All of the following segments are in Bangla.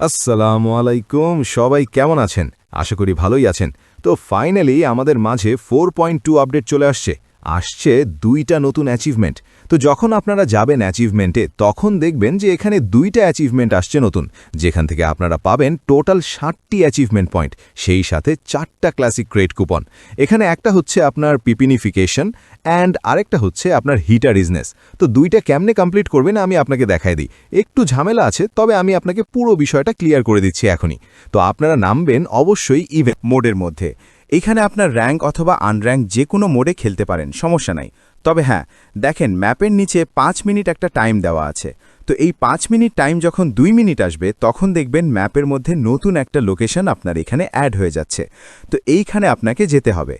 আসসালামু আলাইকুম, সবাই কেমন আছেন? আশা করি ভালোই আছেন। তো ফাইনালি আমাদের মাঝে ফোর পয়েন্ট টু আপডেট চলে আসছে। আসছে দুইটা নতুন অ্যাচিভমেন্ট তো যখন আপনারা যাবেন অ্যাচিভমেন্টে তখন দেখবেন যে এখানে দুইটা অ্যাচিভমেন্ট আসছে নতুন। যেখান থেকে আপনারা পাবেন টোটাল ষাটটি অ্যাচিভমেন্ট পয়েন্ট সেই সাথে চারটা ক্লাসিক ক্রেড কুপন এখানে একটা হচ্ছে আপনার পিপিনিফিকেশন অ্যান্ড আরেকটা হচ্ছে আপনার হিটার ইজনেস তো দুইটা কেমনে কমপ্লিট করবেন আমি আপনাকে দেখাই দিই। একটু ঝামেলা আছে, তবে আমি আপনাকে পুরো বিষয়টা ক্লিয়ার করে দিচ্ছি এখনই। তো আপনারা নামবেন অবশ্যই ইভেন্ট মোডের মধ্যে। এইখানে আপনার র্যাঙ্ক অথবা আনর্যাঙ্ক যে কোনো মোডে খেলতে পারেন, সমস্যা নাই। তবে হ্যাঁ দেখেন ম্যাপের নিচে পাঁচ মিনিট একটা টাইম দেওয়া আছে। তো এই পাঁচ মিনিট টাইম যখন দুই মিনিট আসবে, তখন দেখবেন ম্যাপের মধ্যে নতুন একটা লোকেশন আপনার এখানে অ্যাড হয়ে যাচ্ছে। তো এইখানে আপনাকে যেতে হবে।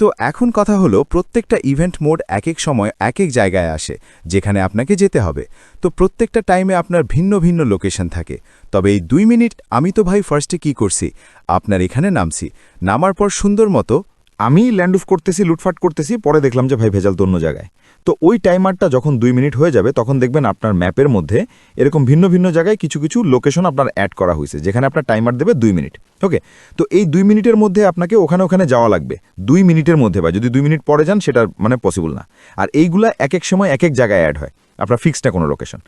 তো এখন কথা হলো, প্রত্যেকটা ইভেন্ট মোড এক এক সময় এক এক জায়গায় আসে, যেখানে আপনাকে যেতে হবে। তো প্রত্যেকটা টাইমে আপনার ভিন্ন ভিন্ন লোকেশন থাকে। তবে এই দুই মিনিট আমি তো ভাই ফার্স্টে কি করছি? আপনার এখানে নামছি। নামার পর সুন্দর মতো আমি ল্যান্ড অফ করতেছি, লুটফাট করতেছি, পরে দেখলাম যে ভাই ভেজাল তো অন্য জায়গায়। তো ওই টাইমারটা যখন দুই মিনিট হয়ে যাবে, তখন দেখবেন আপনার ম্যাপের মধ্যে এরকম ভিন্ন ভিন্ন জায়গায় কিছু কিছু লোকেশন আপনার অ্যাড করা হয়েছে, যেখানে আপনার টাইমার দেবে দুই মিনিট। ওকে তো এই দুই মিনিটের মধ্যে আপনাকে ওখানে ওখানে যাওয়া লাগবে। দুই মিনিটের মধ্যে বা যদি দুই মিনিট পরে যান, সেটা মানে পসিবল না। আর এইগুলা এক এক সময় এক এক জায়গায় অ্যাড হয়। আপনার ফিক্সড না কোনো লোকেশন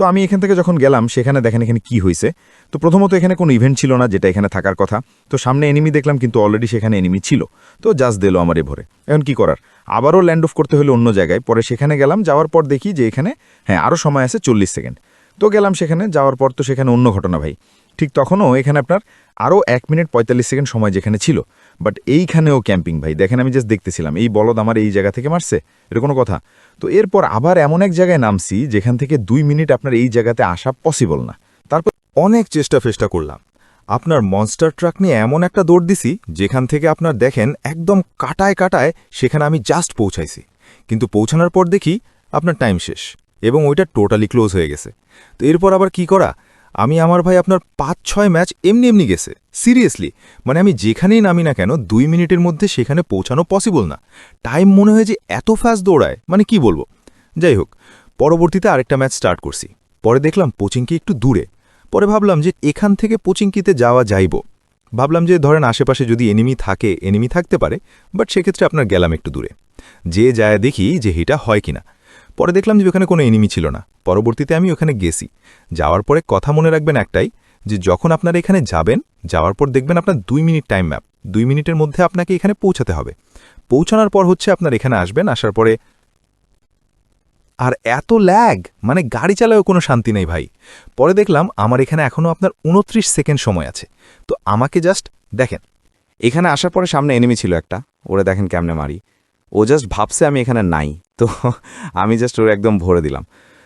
তো আমি এখান থেকে যখন গেলাম, সেখানে দেখেন এখানে কি হয়েছে। তো প্রথমত এখানে কোনো ইভেন্ট ছিল না যেটা এখানে থাকার কথা। তো সামনে এনিমি দেখলাম, কিন্তু অলরেডি সেখানে এনিমি ছিল। তো জাস্ট দিল আমার এ ভরে। এখন কি করার? আবারও ল্যান্ড অফ করতে হলে অন্য জায়গায়। পরে সেখানে গেলাম, যাওয়ার পর দেখি যে এখানে হ্যাঁ আরও সময় আছে চল্লিশ সেকেন্ড। তো গেলাম সেখানে, যাওয়ার পর তো সেখানে অন্য ঘটনা ভাই। ঠিক তখনও এখানে আপনার আরও এক মিনিট পঁয়তাল্লিশ সেকেন্ড সময় যেখানে ছিল। বাট এইখানেও ক্যাম্পিং ভাই, দেখেন আমি জাস্ট দেখতেছিলাম, এই বলদ আমার এই জায়গা থেকে মারছে, এটা কোনো কথা। তো এরপর আবার এমন এক জায়গায় নামছি, যেখান থেকে দুই মিনিট আপনার এই জায়গাতে আসা পসিবল না। তারপর অনেক চেষ্টা ফেষ্টা করলাম। আপনার মনস্টার ট্রাক নিয়ে এমন একটা দৌড় দিছি, যেখান থেকে আপনার দেখেন একদম কাটায় কাটায় সেখানে আমি জাস্ট পৌঁছাইছি। কিন্তু পৌঁছানোর পর দেখি আপনার টাইম শেষ এবং ওইটা টোটালি ক্লোজ হয়ে গেছে। তো এরপর আবার কি করা? আমি আমার ভাই আপনার পাঁচ ছয় ম্যাচ এমনি এমনি গেছে। সিরিয়াসলি মানে আমি যেখানেই নামি না কেন, দুই মিনিটের মধ্যে সেখানে পৌঁছানো পসিবল না। টাইম মনে হয় যে এত ফাস্ট দৌড়ায় মানে কি বলব? যাই হোক, পরবর্তীতে আরেকটা ম্যাচ স্টার্ট করছি। পরে দেখলাম কোচিংকে একটু দূরে। পরে ভাবলাম যে এখান থেকে পোচিংকিতে যাওয়া যাইব। ভাবলাম যে ধরেন আশেপাশে যদি এনিমি থাকে এনিমি থাকতে পারে বাট সেক্ষেত্রে আপনার গেলাম একটু দূরে। যে যায় দেখি যে এটা হয় কিনা। পরে দেখলাম যে ওখানে কোনো এনিমি ছিল না। পরবর্তীতে আমি ওখানে গেছি। যাওয়ার পরে কথা মনে রাখবেন একটাই, যে যখন আপনারা এখানে যাবেন, যাওয়ার পর দেখবেন আপনার দুই মিনিট টাইম ম্যাপ দুই মিনিটের মধ্যে আপনাকে এখানে পৌঁছাতে হবে। পৌঁছানোর পর হচ্ছে আপনার এখানে আসবেন, আসার পরে আর এত ল্যাগ মানে গাড়ি চালায়ও কোনো শান্তি নেই ভাই। পরে দেখলাম আমার এখানে এখনও আপনার উনত্রিশ সেকেন্ড সময় আছে। তো আমাকে জাস্ট দেখেন। এখানে আসার পরে সামনে এনিমি ছিল একটা। ওরা দেখেন কেমনে মারি। ও জাস্ট ভাবছে আমি এখানে নাই। তো আমি জাস্ট ওর একদম ভরে দিলাম।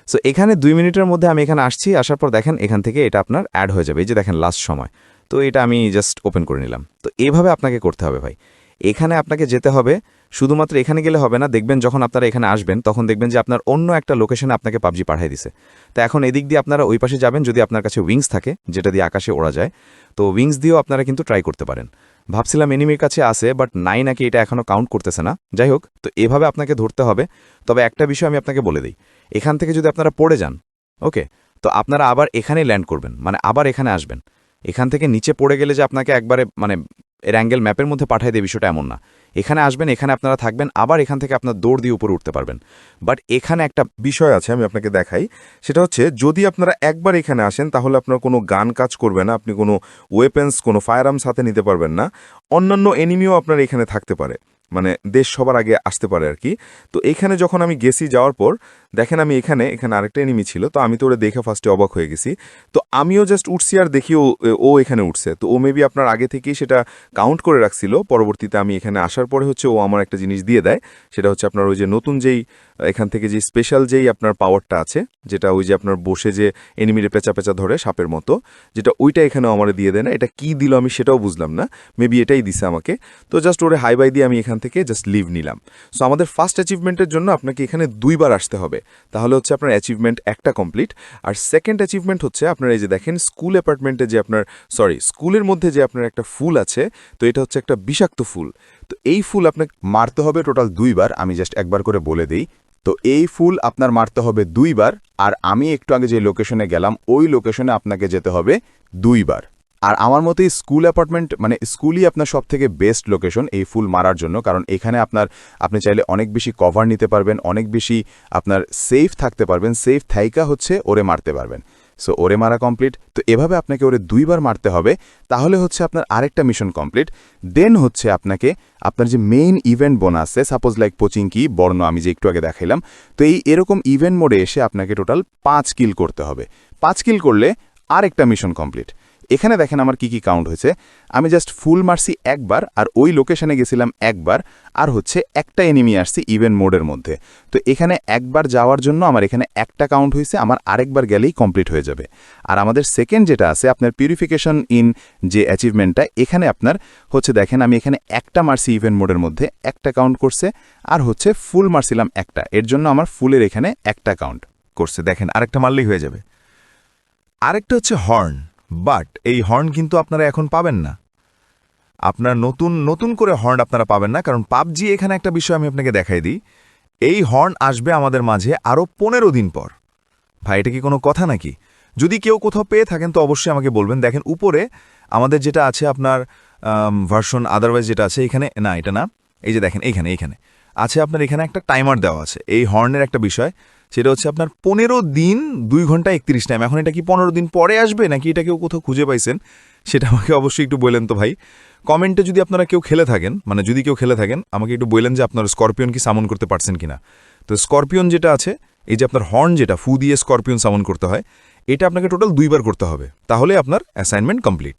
সো এখানে দুই মিনিটের মধ্যে আমি এখানে আসছি, আসার পর দেখেন এখান থেকে এটা আপনার অ্যাড হয়ে যাবে। এই যে দেখেন লাস্ট সময়। তো এটা আমি জাস্ট ওপেন করে নিলাম। তো এভাবে আপনাকে করতে হবে ভাই। এখানে আপনাকে যেতে হবে, শুধুমাত্র এখানে গেলে হবে না, দেখবেন যখন আপনারা এখানে আসবেন, তখন দেখবেন যে আপনার অন্য একটা লোকেশনে আপনাকে পাবজি পাঠিয়ে দিছে। তো এখন এদিক দিয়ে আপনারা ওই পাশে যাবেন যদি আপনার কাছে উইংস থাকে, যেটা দিয়ে আকাশে ওড়া যায়, তো উইংস দিয়েও আপনারা কিন্তু ট্রাই করতে পারেন। ভাবছিলাম এনিমির কাছে আছে বাট নাই নাকি এটা এখনও কাউন্ট করতেছে না। যাই হোক, তো এভাবে আপনাকে ধরতে হবে। তবে একটা বিষয় আমি আপনাকে বলে দিই। এখান থেকে যদি আপনারা পড়ে যান, ওকে, তো আপনারা আবার এখানে ল্যান্ড করবেন মানে আবার এখানে আসবেন। এখান থেকে নিচে পড়ে গেলে যে আপনাকে একবারে মানে এর অ্যাঙ্গেল ম্যাপের মধ্যে পাঠিয়ে দেয় বিষয়টা এমন না। এখানে আসবেন, এখানে আপনারা থাকবেন, আবার এখান থেকে আপনার দৌড় দিয়ে উপরে উঠতে পারবেন। বাট এখানে একটা বিষয় আছে, আমি আপনাকে দেখাই। সেটা হচ্ছে, যদি আপনারা একবার এখানে আসেন, তাহলে আপনার কোনো গান কাজ করবে না, আপনি কোনো ওয়েপেন্স কোনো ফায়ার আর্মস হাতে নিতে পারবেন না। অন্যান্য এনিমিও আপনার এখানে থাকতে পারে। মানে দেশ সবার আগে আসতে পারে আর কি। তো এখানে যখন আমি গেছি যাওয়ার পর, দেখেন আমি এখানে এখানে আরেকটা এনিমি ছিল, তো আমি তো ওরা দেখে ফার্স্টে অবাক হয়ে গেছি। তো আমিও জাস্ট উঠছি আর দেখি ও এখানে উঠছে। তো ও মেবি আপনার আগে থেকেই সেটা কাউন্ট করে রাখছিল, পরবর্তীতে আমি এখানে আসার পরে হচ্ছে ও আমার একটা জিনিস দিয়ে দেয়, সেটা হচ্ছে আপনার ওই যে নতুন যেই, এখান থেকে যে স্পেশাল যেই আপনার পাওয়ারটা আছে, যেটা ওই যে আপনার বসে যে এনিমিরে পেঁচা পেঁচা ধরে সাপের মতো, যেটা ওইটা এখানে আমার দিয়ে দেয় না, এটা কি দিল আমি সেটাও বুঝলাম না মেবি এটাই দিছে আমাকে। তো জাস্ট ওরে হাই বাই দিয়ে আমি এখান থেকে জাস্ট লিভ নিলাম। সো আমাদের ফার্স্ট অ্যাচিভমেন্টের জন্য আপনাকে এখানে দুইবার আসতে হবে। তাহলে হচ্ছে আপনার অ্যাচিভমেন্ট একটা কমপ্লিট আর সেকেন্ড অ্যাচিভমেন্ট হচ্ছে আপনার এই যে দেখেন স্কুল অ্যাপার্টমেন্টে যে আপনার সরি স্কুলের মধ্যে যে আপনার একটা ফুল আছে, তো এটা হচ্ছে একটা বিষাক্ত ফুল। তো এই ফুল আপনাকে মারতে হবে টোটাল দুইবার, আমি জাস্ট একবার করে বলে দিই। তো এই ফুল আপনার মারতে হবে দুইবার, আর আমি একটু আগে যে লোকেশনে গেলাম, ওই লোকেশনে আপনাকে যেতে হবে দুইবার। আর আমার মতে স্কুল অ্যাপার্টমেন্ট মানে স্কুলই আপনার সব থেকে বেস্ট লোকেশন এই ফুল মারার জন্য। কারণ এখানে আপনার, আপনি চাইলে অনেক বেশি কভার নিতে পারবেন, অনেক বেশি আপনার সেফ থাকতে পারবেন সেফ থাইকা হচ্ছে ওরে মারতে পারবেন। সো ওরে মারা কমপ্লিট তো এভাবে আপনাকে ওরে দুইবার মারতে হবে। তাহলে হচ্ছে আপনার আরেকটা মিশন কমপ্লিট দেন হচ্ছে আপনাকে, আপনার যে মেইন ইভেন্ট বোনাসে সাপোজ লাইক পোচিং কি বর্ণ আমি যে একটু আগে দেখাইলাম, তো এই এরকম ইভেন্ট মোডে এসে আপনাকে টোটাল পাঁচ কিল করতে হবে। পাঁচ কিল করলে আরেকটা মিশন কমপ্লিট এখানে দেখেন আমার কি কি কাউন্ট হয়েছে। আমি জাস্ট ফুল মারছি একবার আর ওই লোকেশনে গেছিলাম একবার, আর হচ্ছে একটা এনিমি আসছি ইভেন্ট মোডের মধ্যে। তো এখানে একবার যাওয়ার জন্য আমার এখানে একটা কাউন্ট হয়েছে, আমার আরেকবার গেলেই কমপ্লিট হয়ে যাবে। আর আমাদের সেকেন্ড যেটা আছে, আপনার পিউরিফিকেশন ইন যে অ্যাচিভমেন্টটা এখানে আপনার হচ্ছে দেখেন আমি এখানে একটা মারছি ইভেন্ট মোডের মধ্যে, একটা কাউন্ট করছে, আর হচ্ছে ফুল মারছিলাম একটা। এর জন্য আমার ফুলের এখানে একটা কাউন্ট করছে। দেখেন আরেকটা মারলেই হয়ে যাবে। আরেকটা হচ্ছে হর্ন বাট এই হর্ন কিন্তু আপনারা এখন পাবেন না। আপনার নতুন নতুন করে হর্ন আপনারা পাবেন না, কারণ পাবজি এখানে একটা বিষয় আমি আপনাকে দেখাই দিই। এই হর্ন আসবে আমাদের মাঝে আরও পনেরো দিন পর। ভাই, এটা কি কোনো কথা নাকি? যদি কেউ কোথাও পেয়ে থাকেন তো অবশ্যই আমাকে বলবেন। দেখেন, উপরে আমাদের যেটা আছে আপনার ভার্সন আদারওয়াইজ যেটা আছে এখানে, না, এটা না। এই যে দেখেন, এইখানে এইখানে। আছে আপনার এখানে একটা টাইমার দেওয়া আছে। এই হর্নের একটা বিষয়। সেটা হচ্ছে আপনার পনেরো দিন দুই ঘণ্টা একত্রিশ টাইম এখন এটা কি পনেরো দিন পরে আসবে নাকি এটা কেউ কোথাও খুঁজে পাইছেন? সেটা আমাকে অবশ্যই একটু বললেন তো ভাই। কমেন্টে যদি আপনারা কেউ খেলে থাকেন মানে যদি কেউ খেলে থাকেন, আমাকে একটু বললেন যে আপনারা স্করপিয়ন কি সামন করতে পারছেন কিনা। তো স্করপিয়ন যেটা আছে, এই যে আপনার হর্ন যেটা, ফু দিয়ে স্করপিয়ন সামন করতে হয়, এটা আপনাকে টোটাল দুইবার করতে হবে। তাহলে আপনার অ্যাসাইনমেন্ট কমপ্লিট